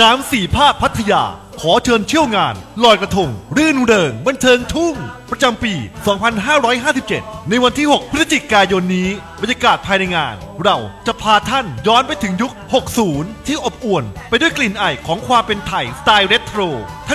น้ำสี่ภาคพัทยา ขอเชิญเที่ยวงานลอยกระทง รื่นเริงบันเทิงทุ่ง ประจำปี 2557 ในวันที่ 6 พฤศจิกายนนี้ บรรยากาศภายในงาน เราจะพาท่านย้อนไปถึงยุค 60 ที่อบอวลไปด้วยกลิ่นไอของความเป็นไทยสไตล์เรโทร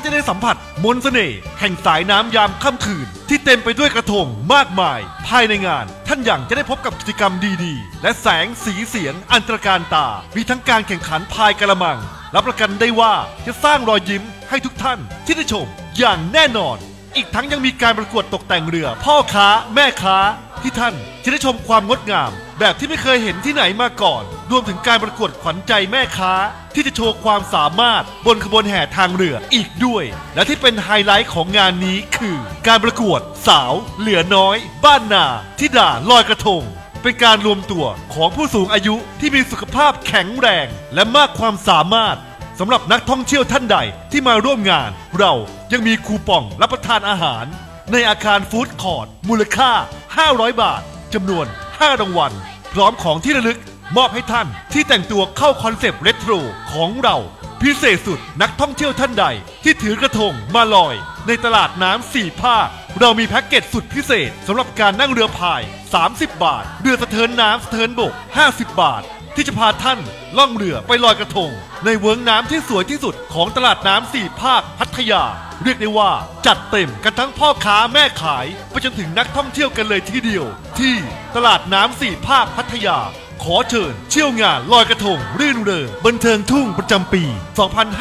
จะได้สัมผัสมนต์เสน่ห์แห่งสายน้ำยามค่ำคืน ที่เต็มไปด้วยกระทงมากมาย ภายในงาน ท่านยังจะได้พบกับกิจกรรมดีๆ และแสงสีเสียงอันตรการตา มีทั้งการแข่งขันพายกระมัง รับประกันได้ว่าจะสร้างรอยยิ้มให้ทุกท่านที่ได้ชมอย่างแน่นอน อีกทั้งยังมีการประกวดตกแต่งเรือ พ่อค้า แม่ค้า ที่ท่านจะได้ชมความงดงาม แบบที่ไม่เคยเห็นที่ไหนมาก่อน รวมถึงการประกวดขวัญใจแม่ค้า ที่จะโชว์ความสามารถบนขบวนแห่ทางเรืออีกด้วย และที่เป็นไฮไลท์ของงานนี้คือ การประกวดสาว เหลือน้อย บ้านนาที่ด่าลอยกระทงเป็นการรวมตัวของผู้สูงอายุที่มีสุขภาพแข็งแรง และมากความสามารถสำหรับนักท่องเที่ยวท่านใดที่มาร่วมงาน เรา ยังมีคูปองรับประทานอาหาร ในอาคารฟู้ดคอร์ทมูลค่า 500 บาทจำนวน 5 รางวัล พร้อมของที่ระลึกมอบให้ท่านที่แต่งตัวเข้าคอนเซปต์เรโทรของเรา พิเศษสุดนักท่องเที่ยวท่านใด ที่ถือกระทงมาลอย ในตลาดน้ำสี่ภาค เรามีแพ็กเกจสุดพิเศษสำหรับการนั่งเรือพาย 30 บาท เรือสะเทินน้ำสะเทินบก 50 บาท ที่จะพาท่านล่องเรือไปลอยกระทง ในเวิ้งน้ำที่สวยที่สุดของตลาดน้ำสี่ภาคพัทยา เรียกได้ว่าจัดเต็มกันทั้งพ่อค้าแม่ขายไปจนถึงนักท่องเที่ยวกันเลยทีเดียว ที่ตลาดน้ำสี่ภาคพัทยา ขอเชิญเที่ยวงานลอยกระทงรื่นเริงบันเทิงทุ่งประจำปี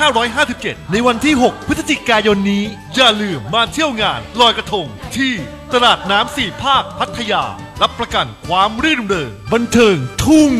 2557 ในวันที่ 6 พฤศจิกายนนี้ อย่าลืมมาเที่ยวงานลอยกระทงที่ตลาดน้ำสี่ภาคพัทยา รับประกันความรื่นเริงบันเทิงทุ่ง